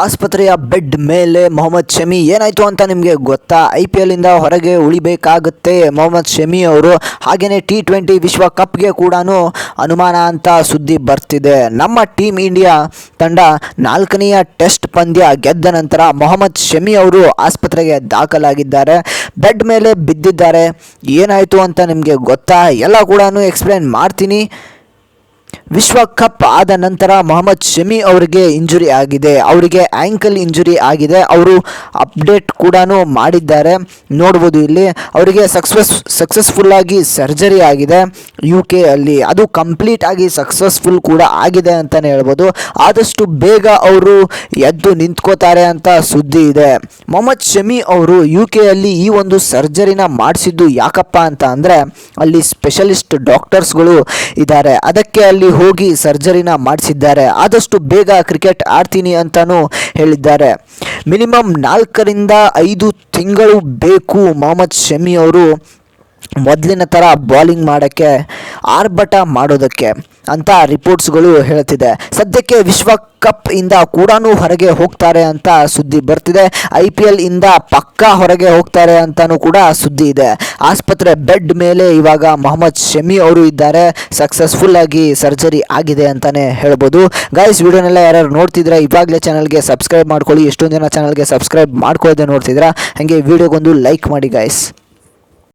ಆಸ್ಪತ್ರೆಯ ಬೆಡ್ ಮೇಲೆ ಮೊಹಮ್ಮದ್ ಶಮಿ ಏನಾಯಿತು ಅಂತ ನಿಮಗೆ ಗೊತ್ತಾ? ಐ ಪಿ ಎಲ್ಲಿಂದ ಹೊರಗೆ ಉಳಿಬೇಕಾಗುತ್ತೆ. ಮೊಹಮ್ಮದ್ ಶಮಿ ಅವರು ಹಾಗೆಯೇ ಟಿ ಟ್ವೆಂಟಿ ವಿಶ್ವಕಪ್ಗೆ ಕೂಡ ಅನುಮಾನ ಅಂತ ಸುದ್ದಿ ಬರ್ತಿದೆ. ನಮ್ಮ ಟೀಮ್ ಇಂಡಿಯಾ ತಂಡ ನಾಲ್ಕನೆಯ ಟೆಸ್ಟ್ ಪಂದ್ಯ ಗೆದ್ದ ನಂತರ ಮೊಹಮ್ಮದ್ ಶಮಿ ಅವರು ಆಸ್ಪತ್ರೆಗೆ ದಾಖಲಾಗಿದ್ದಾರೆ. ಬೆಡ್ ಮೇಲೆ ಬಿದ್ದಿದ್ದಾರೆ. ಏನಾಯಿತು ಅಂತ ನಿಮಗೆ ಗೊತ್ತಾ? ಎಲ್ಲ ಕೂಡ ಎಕ್ಸ್ಪ್ಲೇನ್ ಮಾಡ್ತೀನಿ. ವಿಶ್ವಕಪ್ ಆದ ನಂತರ ಮೊಹಮ್ಮದ್ ಶಮಿ ಅವರಿಗೆ ಇಂಜುರಿ ಆಗಿದೆ. ಅವರಿಗೆ ಆ್ಯಂಕಲ್ ಇಂಜುರಿ ಆಗಿದೆ. ಅವರು ಅಪ್ಡೇಟ್ ಕೂಡ ಮಾಡಿದ್ದಾರೆ. ನೋಡ್ಬೋದು ಇಲ್ಲಿ. ಅವರಿಗೆ ಸಕ್ಸಸ್ ಸಕ್ಸಸ್ಫುಲ್ಲಾಗಿ ಸರ್ಜರಿ ಆಗಿದೆ ಯು ಕೆ ಅಲ್ಲಿ. ಅದು ಕಂಪ್ಲೀಟ್ ಆಗಿ ಸಕ್ಸಸ್ಫುಲ್ ಕೂಡ ಆಗಿದೆ ಅಂತಲೇ ಹೇಳ್ಬೋದು. ಆದಷ್ಟು ಬೇಗ ಅವರು ಎದ್ದು ನಿಂತ್ಕೋತಾರೆ ಅಂತ ಸುದ್ದಿ ಇದೆ. ಮೊಹಮ್ಮದ್ ಶಮಿ ಅವರು ಯು ಕೆಯಲ್ಲಿ ಈ ಒಂದು ಸರ್ಜರಿನ ಮಾಡಿಸಿದ್ದು ಯಾಕಪ್ಪ ಅಂತ ಅಂದರೆ ಅಲ್ಲಿ ಸ್ಪೆಷಲಿಸ್ಟ್ ಡಾಕ್ಟರ್ಸ್ಗಳು ಇದ್ದಾರೆ. ಅದಕ್ಕೆ ಅಲ್ಲಿ ಹೋಗಿ ಸರ್ಜರಿನ ಮಾಡಿಸಿದ್ದಾರೆ. ಆದಷ್ಟು ಬೇಗ ಕ್ರಿಕೆಟ್ ಆಡ್ತೀನಿ ಅಂತಲೂ ಹೇಳಿದ್ದಾರೆ. ಮಿನಿಮಮ್ ನಾಲ್ಕರಿಂದ ಐದು ತಿಂಗಳು ಬೇಕು ಮೊಹಮ್ಮದ್ ಶಮಿ ಅವರು. ಮೊದಲಿನ ಥರ ಬಾಲಿಂಗ್ ಮಾಡೋಕ್ಕೆ, ಆರ್ಭಟ ಮಾಡೋದಕ್ಕೆ. ಅಂತ ರಿಪೋರ್ಟ್ಸ್ಗಳು ಹೇಳುತ್ತಿದೆ ಸದ್ಯಕ್ಕೆ ವಿಶ್ವಕಪ್ ಇಂದ ಕೂಡ ಹೊರಗೆ ಹೋಗ್ತಾರೆ ಅಂತ ಸುದ್ದಿ ಬರ್ತಿದೆ. ಐ ಪಿ ಎಲ್ ಇಂದ ಪಕ್ಕಾ ಹೊರಗೆ ಹೋಗ್ತಾರೆ ಅಂತಲೂ ಕೂಡ ಸುದ್ದಿ ಇದೆ. ಆಸ್ಪತ್ರೆ ಬೆಡ್ ಮೇಲೆ ಇವಾಗ ಮೊಹಮ್ಮದ್ ಶಮಿ ಅವರು ಇದ್ದಾರೆ. ಸಕ್ಸಸ್ಫುಲ್ ಆಗಿ ಸರ್ಜರಿ ಆಗಿದೆ ಅಂತಾನೆ ಹೇಳ್ಬೋದು. ಗಾಯ್ಸ್ ವಿಡಿಯೋನೆಲ್ಲ ಯಾರು ನೋಡ್ತಿದ್ರೆ ಇವಾಗಲೇ ಚಾನಲ್ಗೆ ಸಬ್ಸ್ಕ್ರೈಬ್ ಮಾಡ್ಕೊಳ್ಳಿ. ಎಷ್ಟೊಂದು ಜನ ಚಾನಲ್ಗೆ ಸಬ್ಸ್ಕ್ರೈಬ್ ಮಾಡ್ಕೊಳ್ಳದೆ ನೋಡ್ತಿದ್ರ ಹಾಗೆ ವಿಡಿಯೋಗೊಂದು ಲೈಕ್ ಮಾಡಿ ಗಾಯ್ಸ್